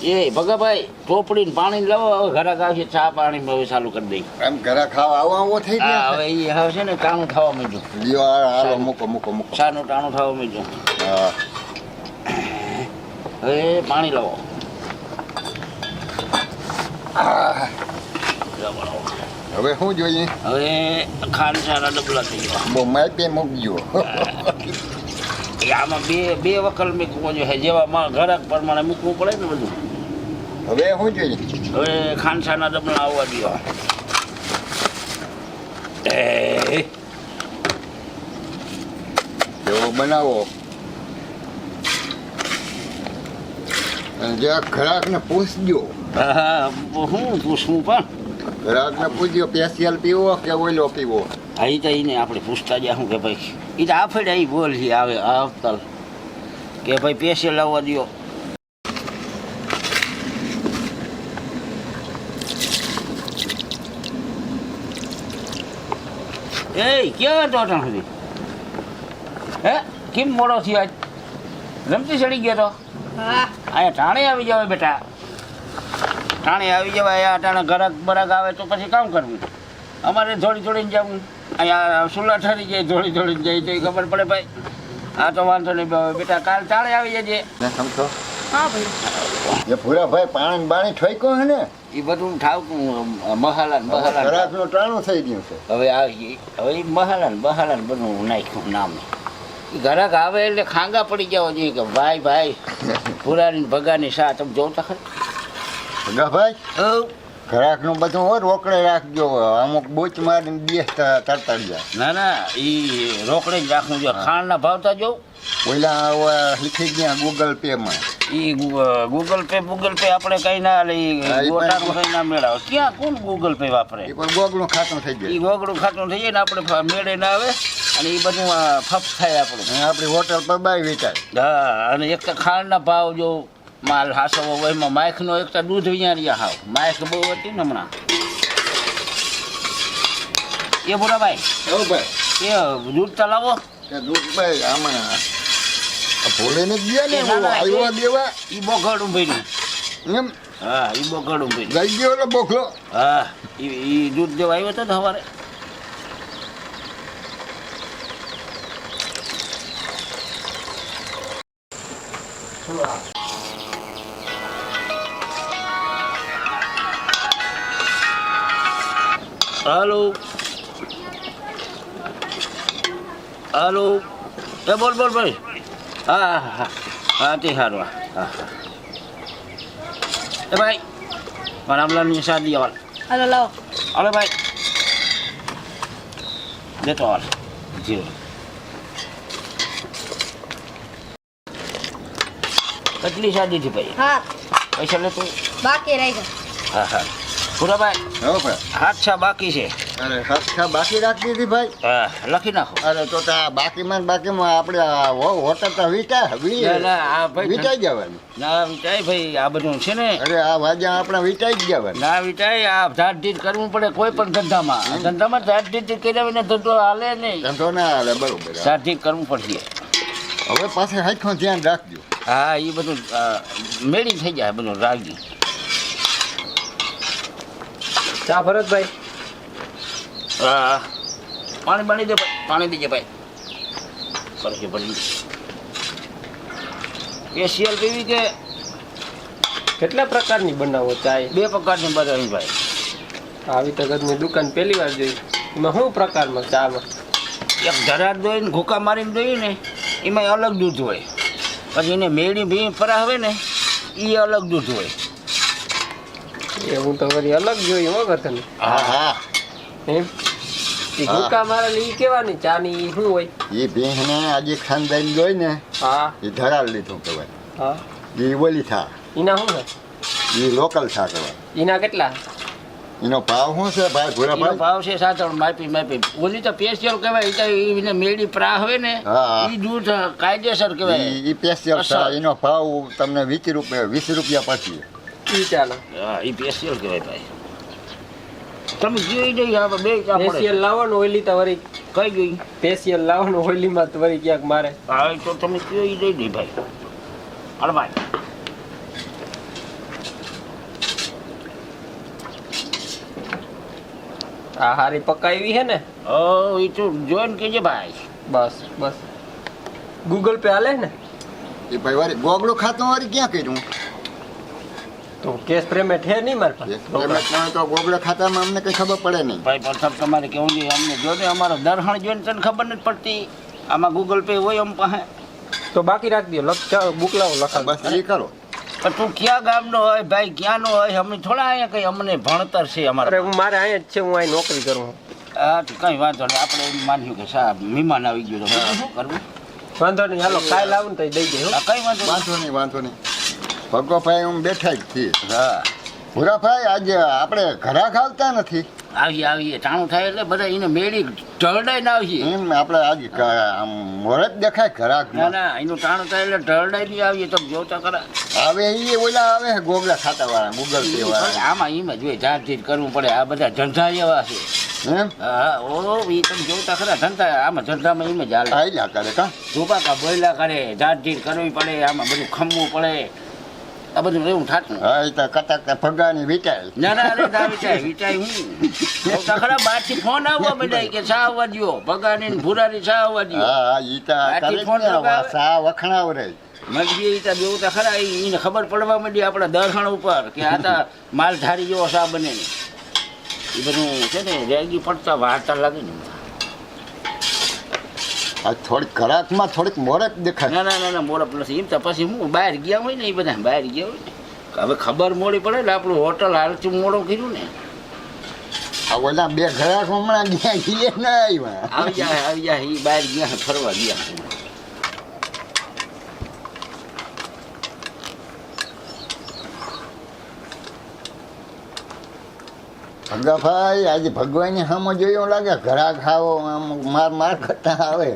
એ ભગાભાઈ ટોપડી ને પાણી લાવો હવે ઘરાક આવશે ચા પાણી હવે ચાલુ કરી દઈ એમ ઘરે ખાવા આવો આવો થઈ ગયા? હવે એ હવે છે ને ટાણું થવા માંડ્યું. લ્યો આ હાલો મૂકો મૂકો મૂકો. ચાનું ટાણું થવા માંડ્યું. હવે પાણી લાવો. હવે શું જોઈએ? હવે ખાંડ સારા ડબલા થઈ ગયા. બહુ માપે મૂકજો. એ આમાં બે બે વકલ મૂકવું જોઈએ જેવા ઘરાક પ્રમાણે મૂકવું પડે ને બધું. હવે શું જોઈએ? હવે ખાનસાના તમને આવવા દો એવો બનાવો? અને જરા ગ્રાહકને પૂછજો. હા હું પૂછવું પણ. ગ્રાહકને પૂછજો પેશિયલ પીવો કે ઓઈલો પીવો? અહીં તો એને આપણે પૂછતા જ્યાં શું કે ભાઈ એ તો આ અહીં બોલ આવે આવતલ કે ભાઈ પેશિયલ આવવા દો એ ક્યાં હતો અટાણ સુધી? હે કેમ મોડો થયો આજ? રમતી ચડી ગયો તો? હા. અહીંયા ટાણે આવી જવાય બેટા. ટાણે આવી જવાય આ ટાણે ગરક બરક આવે તો પછી કામ કરવું. અમારે થોડી થોડીને જવું. અહીંયા સુલા ઠરી જાય થોડી થોડીને જાય તો ખબર પડે ભાઈ. આ તો વાંધો નહીં બેટા કાલ ટાણે આવી જજે. ને સમજો. હા ભાઈ. એ ભૂરાભાઈ પાણી બાણી ઠોક્યો હે ને? એ બધું ઠાવકું મહાલાન બહાલાન ગ્રાહકનું ટાણું થઈ ગયું છે. હવે આવી હવે મહાલાન બહાલાન બધું નાખ્યું નામ. એ ઘરાક આવે એટલે ખાંગા પડી જવા જોઈએ કે ભાઈ ભાઈ પુરાની ભગાની સા તમે જોતા ખરી? ભગાભાઈ? હઉ. ગ્રાહકનું બધું હોય રોકડે રાખજો. અમુક બૂચ મારીને દેશ તરતર જાય. ના ના એ રોકડે જ રાખવું જોઈએ. ખાંડના ભાવતા જોઉં. ઓલા હવે શીખી ગયા ગૂગલ પે માં. ઈ ગૂગલ પે ગૂગલ પે આપણે કઈ ના લે ઈ ગોટાનું કઈ ના મેળાવે. ક્યાં કોણ ગૂગલ પે વાપરે? એ પણ ગોગલું ખાતું થઈ જાય. એ ગોગળું ખાતું થઈ જાય ને આપણે મેળે ના આવે અને એ બધું ફફ થાય આપણું. આપણી હોટલ પર બાય વેચાય. હા અને એક તો ખાંડના ભાવ જો માલ હાસવો હોય એમાં માઇકનો એક તો દૂધ રહ્યા હાવ. માઇક બહુ હતી ને હમણાં. એ એવું ભાઈ? એ દૂધ તો લાવો. ભાઈ આમાં ભૂલે ને ગયા ને આવ્યો દેવા. ઈ બોગડું ભાઈ એમ? હા ઈ બોગડું ભાઈ ગઈ ગયો એટલે બોખલો હા ઈ દૂધ દેવા આવ્યો તો ને સવારે હાલો એ બોલ બોલ ભાઈ હા હા હા હા તે સારું હા હા હા એ ભાઈ મારા અમલાની શાદી આવવા હાલો લાવો અરે ભાઈ દેતો હાલ જીરો કેટલી શાદી થી ભાઈ હા પૈસા લેતો બાકી રહી ગયા હા હા પૂરા ભાઈ હો ભાઈ. હાથ છા બાકી છે? અરે છા બાકી રાખી હતી ભાઈ. હા લખી નાખો. અરે તો આ બાકીમાં બાકીમાં આપણે હોટલ તો વીટા વી ના, ના, આ ભાઈ વીટાઈ જવાની. ના વિચાય ભાઈ આ બધું છે ને. અરે આ વાજા આપણે વીટાઈ જ જવાની. ના વિચાય આ ઝાડઢીટ કરવું પડે કોઈ પણ ધંધામાં. ધંધામાં ઝાડઢીટ કર્યા વિના ધંધો હાલે નહીં. ધંધો ના હાલે બરોબર. ઝાડઢીટ કરવું પડશે. હવે પાસે હાથમાં ધ્યાન રાખજો. હા એ બધું મેળી થઈ જાય બધું રાખજી. ચા ભરતભાઈ હા. પાણી પાણી દે ભાઈ પાણી દેજે ભાઈ. કરશે ભરી સ્પેશિયલ પીવી કે કેટલા પ્રકારની બનાવો ચાય? બે પ્રકારની બનાવી ભાઈ. આવી તગતની દુકાન પહેલી વાર જોઈ. એમાં શું પ્રકારમાં ચામાં એક ધરાર દોઈને ઘૂકા મારીને દોઈ ને એમાં અલગ દૂધ હોય. પછી એને મેળી ભી પરાવે ને એ અલગ દૂધ હોય. એ હું તો વળી અલગ જોઈ હો તને હા હા. એ. ગુકા મારેલી ઈ કેવાની ચાની શું હોય? એ ભેંસને આજે ખાનદાન જોઈ ને હા. એ ધરાર લીધું કહેવાય. હા. એ ઓલી થા. એના શું છે એ લોકલ થા કહેવાય. એના કેટલા? એનો ભાવ શું છે ભાઈ ભૂરા ભાવ છે સાતણ માપી માપી ઓલી તો પેશિયલ કહેવાય તો એને મેળી પ્રા હોય ને એ દૂધ કાયદેસર કહેવાય. એ પેશિયલ એનો ભાવ તમને વીસ રૂપિયા વીસ રૂપિયા પછી. આ હારી પકાવી હે ને? ઓ ઈ કેજે ભાઈ. બસ બસ. ગૂગલ પે હાલે ને? એ ભાઈ વારી ગોગડો ખાતો વારી ક્યાં કર્યું? તો કેશ પેમેન્ટ હે નહીં મારી પાસે? પેમેન્ટ ના તો ગોગડા ખાતામાં અમને કઈ ખબર પડે નહીં. ભાઈ પ્રથમ તમારે કેવું જોઈએ? અમને જો ને અમારો દરહણ જોઈને તને ખબર નથી પડતી. આમાં ગૂગલ પે હોય અમ પાસે. તો બાકી રાખી દો લખ ચાલો બુક લખા બસ એ કરો. પણ તું ક્યાં ગામનો હોય ભાઈ? ક્યાંનો હોય? અમે થોડા અહીંયા કઈ અમને ભણતર છે અરે અમારે હું મારે અહીંયા જ છે હું અહીં નોકરી કરું. હા તો કઈ વાંધો નહીં. આપણે એમ માન્યું કે સાહેબ મહેમાન આવી ગયો તો શું કરવું? વાંધો નહીં હાલો કાલ આવું ને તો દઈ દે આ કઈ વાંધો વાંધો નહીં વાંધો નહીં. ભગવાભાઈ હું બેઠા જ છીએ. હા. ભૂરાભાઈ આજે આપણે ઘરાક આવતા નથી. આવીએ આવીએ. ટાણું થાય એટલે બધા એને મેળી ઢળડાઈ ને આવીએ. એમ આપણે આજે આમ મોરત દેખાય ઘરાક ના ના એનું ટાણું થાય એટલે ઢળડાઈ નહીં આવીએ. તમે જોતા કરા આવે એ ઓલા આવે ગોગલા ખાતા વાળા ગૂગલ પે વાળા આમાં એમ જ હોય જાત જીત કરવું પડે. આ બધા ધંધા એવા છે. એમ? હા ઓ એ તમે જોતા ખરા ધંધા આમાં ધંધામાં એમ જ હાલે. આયલા કરે કા? ધોબાકા બોયલા કરે જાત જીત કરવી પડે આમાં બધું ખમવું પડે. આ બધું એવું થાતું. હા એ તો કટાક ભગાની વિચાર. ના ના અરે ના વિચાય વિચાય હું. ખરા બહારથી ફોન આવવા માંડ્યા કે સા આવવા દ્યો? ભગાની ને ભૂરાની સા આવવા દ્યો? હા ઈ તો કરે ફોન આવવા સા વખણાવ રે મજબી ઈ તો જોતા ખરા એને ઈને ખબર પડવા માંડી આપણા દર્શન ઉપર કે આ તો માલધારી જેવો સા બને. ને એ બધું છે ને રેગી પડતા વાર્તા લાગે ને. આ થોડીક ઘરાકમાં થોડીક મોરત દેખાય. ના ના ના ના મોરપ નથી. એમ તો પછી હું બહાર ગયા હોય ને એ બધા બહાર ગયા હોય ને. હવે ખબર મોડી પડે ને આપણું હોટલ હાલતું મોડું કર્યું ને. આ ઓલા બે ઘરાક હમણાં ગયા ઈએ ના આવ્યા. આવી જાય આવી જાય એ બહાર ગયા ફરવા ગયા ભગાભાઈ આજે ભગવાનની સામે જોયો લાગે ઘરા ખાવો આમ માર માર કરતા આવે.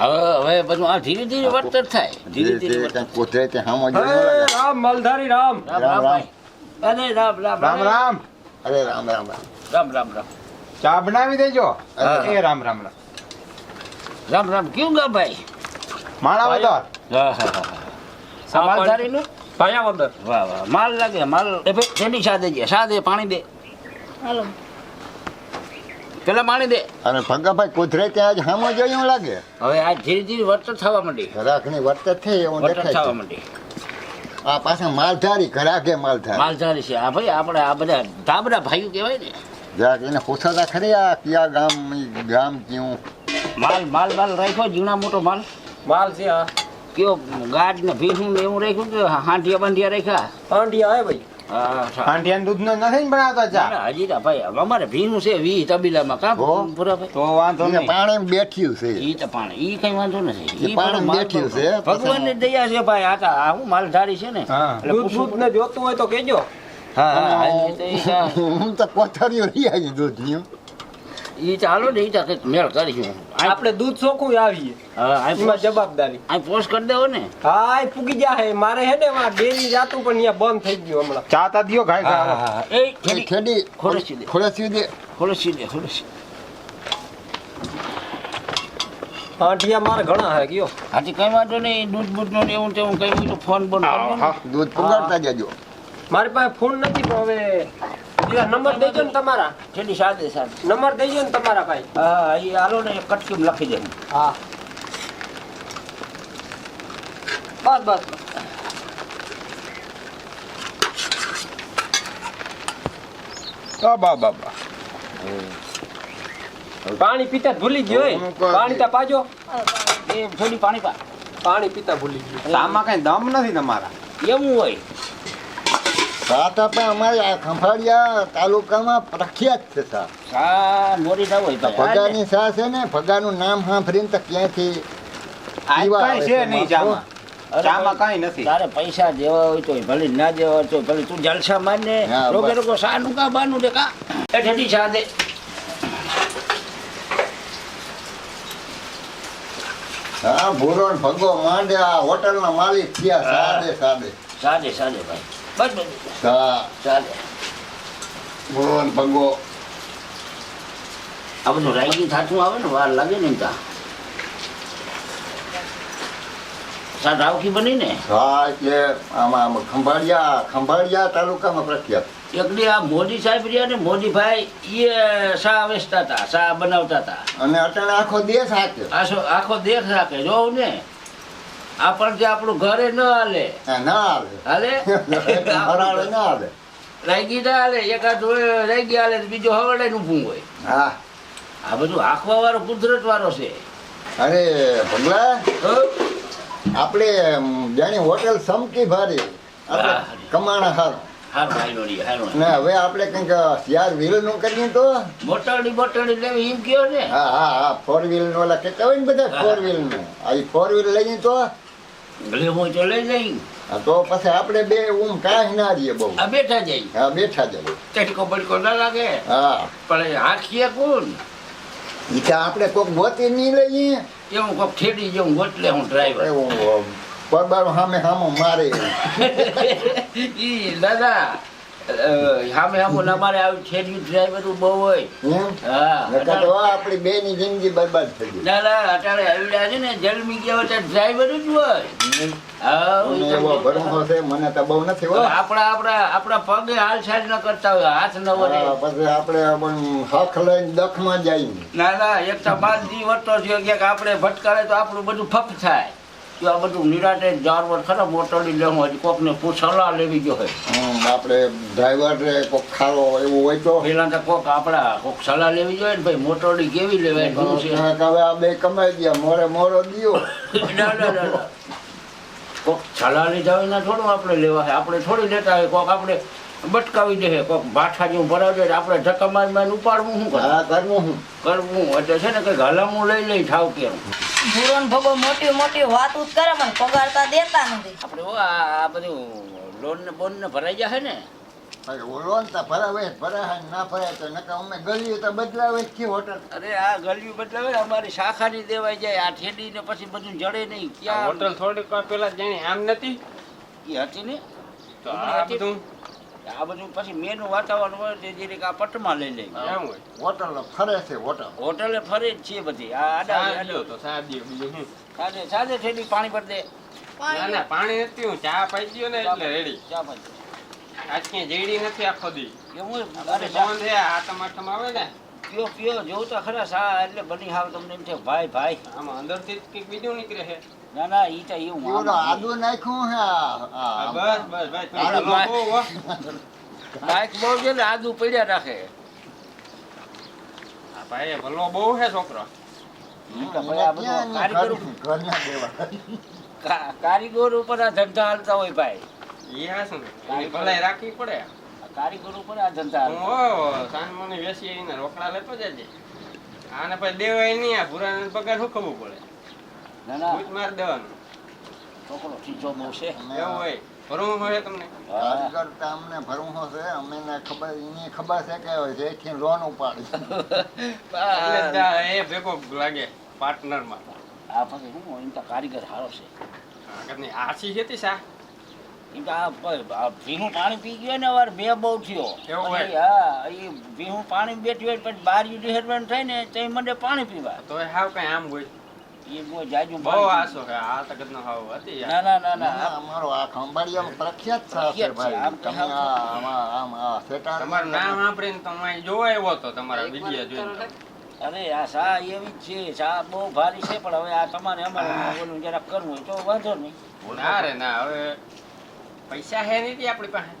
હવે હવે બધું આ ધીરે ધીરે વર્તન થાય ધીરે ધીરે પોતે તે સામે લાગે. રામ મલધારી રામ. રામ રામ, રામ અરે રામ રામ રામ. રામ અરે રામ રામ રામ. રામ રામ ચા બનાવી દેજો. એ રામ રામ રામ. રામ રામ. કેવું ગા ભાઈ? માણા વદર. હા હા હા આ માલધારીનું ભાયા વગર વાહ વાહ. માલ લાગે માલ. એ ભાઈ સાદે છે. સાદે પાણી દે. હાલો. પેલા માણી દે. અને ભગાભાઈ કુદરે ત્યાં આજ સામે જોયું લાગે? હવે આ ધીરે ધીરે વર્તન થવા માંડી. ઘરાકની વર્તત થઈ એવું દેખાય થવા માંડી. આ પાછા માલધારી ઘરાકે માલધારી. માલધારી છે. આ ભાઈ આપણે આ બધા ધાબડા ભાઈઓ કહેવાય ને. જરાક એને પૂછાતા ખરી આ કયા ગામ ગામ કયું? માલ માલ માલ રાખ્યો જીણા મોટો માલ. માલ છે આ. કયો ગાડ ને ભીનું ને એવું રાખ્યું કે હાંડિયા બાંધિયા રાખ્યા? હાંડિયા હે ભાઈ. હા, હા. આંટિયાન દૂધનો નથી ને બનાવતો ના, ચા હજી ભાઈ અમારે ભીનું છે વી તબીલામાં કા. પૂરા ભાઈ? તો વાંધો નહીં. પાણી બેઠ્યું છે. ઈ તો પાણી ઈ કઈ વાંધો નથી. ઈ ઈ પાણી બેઠ્યું છે. ભગવાનની દયા છે ભાઈ આ તો આ હું માલધારી છે ને. દૂધ દૂધ ને જોતું હોય તો કેજો હા હા. ઈ તો- ઈ તો- હું તો પથારીઓ આવી ઈ ચાલો ને ઈ તો મેળ કરીશું આપણે દૂધ ચોખ્ખું આવીએ. એમાં જવાબદારી. આ પોસ્ટ કરી દેવો ને. હા એ પૂગી જાય મારે હે ને વા ડેરી જાતું પણ અહીંયા બંધ થઈ ગયું હમણાં. ચા તા દિયો ખાય ઘાય એ ખેડી ખેડી ખોરસી દે. ખોરસી દે. ખોલસી દે ખોલસી પાંડિયા મારે ઘણા હે ગયો. હાથી કઈ વાંધો નહીં દૂધ બૂધ નો એવું તેવું કઈ તો ફોન હા. દૂધ પગાડતા જજો. મારી પાસે ફોન નથી પણ હવે નંબર દેજો ને તમારા. ખેડી સાદે નંબર દેજો ને તમારા ભાઈ. હા એ હાલો ને કટકીમ લખી દે. હા. બસ બસ. બા બા બા બા. પાણી પીતા ભૂલી ગયો પાણી તા પાજો. એ થોડી પાણી પા. પાણી પીતા ભૂલી ગયો. આમાં કઈ દમ નથી તમારા. એવું હોય. સાતા પણ અમારે ખંભાળિયા તાલુકામાં પ્રખ્યાત છે સા આ મોરી ના હોય ભગાની સા છે ને ભગાનું નામ સાંભળીને તો ક્યાંથી આજ કઈ છે નહીં જામાં. ચામાં કઈ નથી. તારે પૈસા દેવા હોય તો ભલે ના દેવા હોય તો ભલે તું જલસા માર ને. સાનું કા બાનું દે કા? એ ઠેઠી સા દે. હા ભૂરો ભગો માંડે હોટલ ના માલિક થયા સાદે સાદે સાદે સાદે ભાઈ. બસ બસ સા સાદે ભૂરો ને ભગો આ બધું રાઈગી થાતું આવે ને વાર લાગે ને તા સાત રાવકી બની ને હા એટલે આમાં ખંભાળિયા ખંભાળિયા તાલુકામાં પ્રખ્યાત એકડી આ મોદી સાહેબ રહ્યા ને મોદીભાઈ એ શા વેચતા હતા શા બનાવતા હતા અને અત્યારે આખો દેશ હાથે આખો આખો દેખ રાખે જોઉં ને આપણને આપણું ઘરે ન હાલે. ના આવે હાલે? ના આવે રાગી ના હાલે એકાદ રાગી હાલે તો બીજો હવડે ઊભું હોય. હા. આ બધું આખવા વાળો કુદરત વાળો છે. અરે ભગલા આપણે જાણી હોટેલ સમકી ભારી. આપણે હા. કમાણા હાર હાલો ને હવે આપણે કંઈક ચાર વ્હીલનું કરીએ તો? મોટાડી મોટાડી લેવી એમ કયો ને? હા હા હા ફોર વ્હીલનું ઓલા કહેતા હોય ને બધા ફોર વ્હીલનું આ ફોર વ્હીલ લઈએ તો ભલે હું તો લઈ જઈ તો પછી આપણે બે ઊમ કાંઈ ના રહીએ બહુ. આ બેઠા જઈ હા બેઠા જઈ ચટકો બટકો ના લાગે. હા. પણ આખીએ કોણ? ઈ તો આપણે કોક ગોતી નહીં લઈએ. એવું કોક ઠેડી જઉં ગોટલે હું ડ્રાઈવર એવું પરબારું સામે સામો મારે. ઈ દાદા સામે સામું ના મારે આવી ડ્રાઈવર બહુ હોય. હા તો આપણી બે ની જિંદગી બરબાદ થઈ ગઈ. ના ના છે ને જન્મી ગયા હોય ડ્રાઈવર જ હોય. હા મને તો બહુ નથી આપણા આપણા આપણા પગે હાલ સાજ ન કરતા હોય હાથ ન વળે. પછી આપણે પણ હક લઈને દખમાં જાય ના ના એક તો પાંચ દી વટતો થયો કે આપણે ભટકારે તો આપણું બધું ફપ થાય. તો આ બધું નિરાતે જારવર ખરા મોટરડી લેવું હોય કોકને સલાહ લેવી જો હોય આપણે ડ્રાઈવર રે કોક ખાલો એવું હોય તો? પેલા તો કોક આપણા કોક સલાહ લેવી જોઈએ ને ભાઈ મોટરડી કેવી લેવાય શું છે. હવે આ બે કમાઈ ગયા મોરે મોરો દિયો. ના ના ના. કોક સલાહ લીધા ના થોડું આપણે લેવા છે આપણે થોડી લેતા હોય કોક આપણે બટકાવી દે કોક ભાઠા જેવું ભરાવે દે આપણે ધક્કા મારી મારીને ઉપાડવું શું કરે? કરવું હું. કરવું એટલે છે ને કંઈક હલામું લઈ લઈ ઠાવ કેમ ભૂરો ને ભગો મોટી મોટી વાત જ કરે મને પગારતા દેતા નથી. આપણે હો આ આ બધું લોન ને બોન ને ભરાઈ જાય ને? ભાઈ ઓલો ને તો ભરાવે ભરાય ના ભરાય તો નકર અમે ગળ્યું તો બદલાવે જ છે હોટલ અરે આ ગળ્યું બદલાવે ને અમારી શાખાની દેવાઈ જાય આ ઠેડી ને પછી બધું જડે નહીં ક્યાં હોટલ થોડીક વાર પેલા જાણી આમ નથી? એ હતી ને? તો આ બધું આ બધું પછી મેનું વાતાવરણ હોય તે જરીક આ પટમાં લઈ લઈ હોટલ ફરે છે હોટલ હોટલે ફરે જ છે બધી. આ આડા આડો. તો સાદી બીજું હું સાદે સાદે થેલી પાણી ભરી દે. ના ના પાણી નથી હું ચા પાઈ ગયો ને એટલે રેડી ચા પાઈ આજ ક્યાંય જેડી નથી આખો દી. કે હું અરે આ છે આટમ આટમ આવે ને. પીઓ પીઓ જોઉં તો ખરા સા એટલે બની હાવ તમને એમ છે. ભાઈ ભાઈ. આમાં અંદરથી કંઈક બીજું નીકળે છે. ના ના ઈ તો એવું આદુ નાખ્યું હે બસ બસ ભાઈ ભાઈ. બહુ છે ને આદુ પડ્યા રાખે. ભાઈ ભલો બહુ હે છોકરો ક્યાં કારીગર ઘર- ઘરના દેવા. કા- કારીગર ઉપર આ ધંધા હાલતા હોય ભાઈ. એ હા શું ભલાઈ રાખવી પડે. કારીગર ઉપર આ ધંધા હો સાંજમાં વેસી આવીને રોકડા લેતો જજે. આને પછી દેવાય નહીં આ ભૂરાને પગાર શું ખબર પડે? ના ના. ભૂત માર દેવાનું. છોકરો ચીજો બહુ છે. એવું હોય. ભરવું હોય તમને? કારીગર તો અમને ભરવું હશે અમને ખબર એની ખબર છે કે જેથી લોન ઉપાડી. એ ભેગો લાગે પાર્ટનરમાં આ પછી હું એમ તો કારીગર સારો છે. ઘરની આછી છે તે સા ભીનું પાણી પી ગયો ને વાર બે બહુ થયો. હા એ ભીનું પાણી બેઠ્યું હોય પછી બાર ડિહેરમેન્ટ થાય ને તો મને પાણી પીવા. તો હાવ કઈ આમ હોય. એ બહુ જાજુ બહુ આસો છે આ તકત નો હાવ હતી ના ના ના ના. ના, અમારો આ ખંભાળિયામાં પ્રખ્યાત છે ભાઈ. આમ તો તમે આ આમાં આમ આ સેટાર તમારું નામ સાંભળીને તો હું જોવા આવ્યો હતો તમારા વીડિયો જોઈને અરે આ સા એવી જ છે. સા બહુ ભારી છે પણ હવે આ તમારે અમારે ઓલું જરાક કરવું હોય તો વાંધો નહીં. ના રે ના હવે પૈસા હે નહીં આપણી પાસે?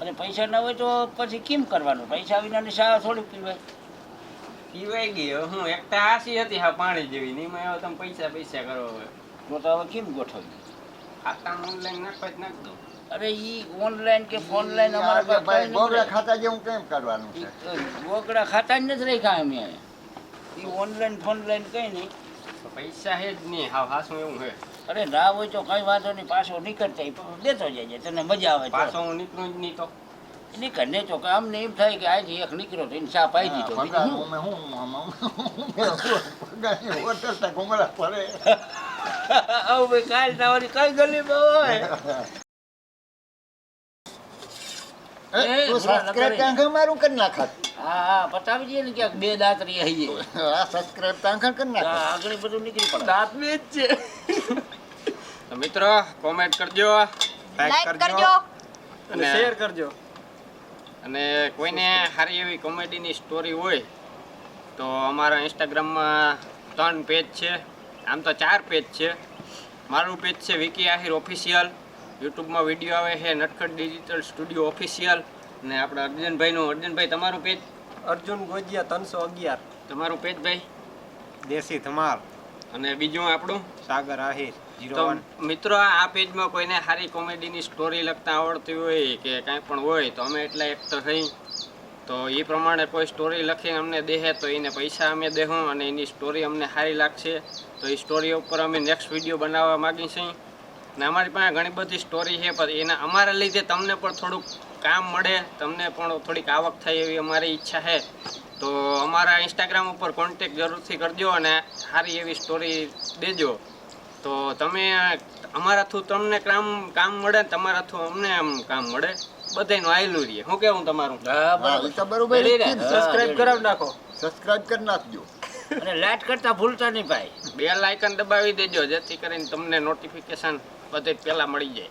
અને પૈસા ના હોય તો પછી કેમ કરવાનું? પૈસા વિનાની સા થોડી પીવાય. પીવાઈ ગયો હું એકતા આસી હતી હા પાણી જેવી. નહીં મેં હવે તમે પૈસા પૈસા કરો હવે. તો તો હવે કેમ ગોઠવ્યું ખાતા ઓનલાઈન નાખવા જ નાખ દો. અરે ઈ ઓનલાઈન કે ફોનલાઈન અમારા પાસે ભાઈ કઈ ખાતા જેવું કેમ કરવાનું છે? બોગડા ગોગડા ખાતા જ નથી રાખ્યા અમે ઈ ઓનલાઈન ફોનલાઈન કઈ નહીં. તો પૈસા હે જ નહીં. હા હાસું એવું હે. અરે ના હોય તો કઈ વાંધો નહીં પાછો નીકળતા દેતો જાય તને મજા આવે પાછો હું નીકળું જ નહીં તો નીકળ ને તો કે અમને એમ થાય કે આજે એક નીકળ્યો તો એને ચા પાઈ દીધો હા, આવું કાલ તમારી કઈ ગલી હોય મારું કરી નાખત હા હા પતાવી દઈએ ને ક્યાંક બે દાંત રહી આવીએ આ સબસ્ક્રાઇબ તાંખે કરી નાખત આગળ બધું નીકળી પડે દાંત બે જ છે તો મિત્રો કોમેન્ટ કરજો લાઈક કરજો. અને શેર કરજો. અને કોઈને સારી એવી કોમેડીની સ્ટોરી હોય તો અમારા ઇન્સ્ટાગ્રામમાં ત્રણ પેજ છે. આમ તો ચાર પેજ છે. મારું પેજ છે વિકી આહિર ઓફિશિયલ યુટ્યુબમાં વીડિયો આવે છે નટખટ ડિજિટલ સ્ટુડિયો ઓફિશિયલ અને આપણા અર્જુનભાઈનું અર્જુનભાઈ તમારું પેજ અર્જુન ગોજિયા ત્રણસો અગિયાર. તમારું પેજ ભાઈ? દેશી ધમાલ. અને બીજું આપણું? સાગર આહિર તો મિત્રો આ પેજમાં કોઈને સારી કોમેડીની સ્ટોરી લખતા આવડતી હોય કે કાંઈ પણ હોય તો અમે એટલા એક્ટર થઈ. તો એ પ્રમાણે કોઈ સ્ટોરી લખીને અમને દેહે તો એને પૈસા અમે દેહું અને એની સ્ટોરી અમને સારી લાગશે. તો એ સ્ટોરી ઉપર અમે નેક્સ્ટ વીડિયો બનાવવા માગીએ છીએ. ને અમારી પાસે ઘણી બધી સ્ટોરી છે પણ એના અમારા લીધે તમને પણ થોડુંક કામ મળે તમને પણ થોડીક આવક થાય એવી અમારી ઈચ્છા છે. તો અમારા ઇન્સ્ટાગ્રામ ઉપર કોન્ટેક જરૂરથી કરજો અને સારી એવી સ્ટોરી દેજો. તો તમે અમારા થ્રુ તમને કામ કામ મળે ને તમારા થ્રુ અમને આમ કામ મળે. બધાયનું આયલું રહીએ. શું કેવું તમારું? બરાબર. સબસ્ક્રાઇબ કરાવી નાખો. સબસ્ક્રાઇબ કરી નાખજો. અને લાઈટ કરતા ભૂલતા નહીં ભાઈ. બે લાઇકન દબાવી દેજો જેથી કરીને તમને નોટિફિકેશન બધે પહેલા મળી જાય.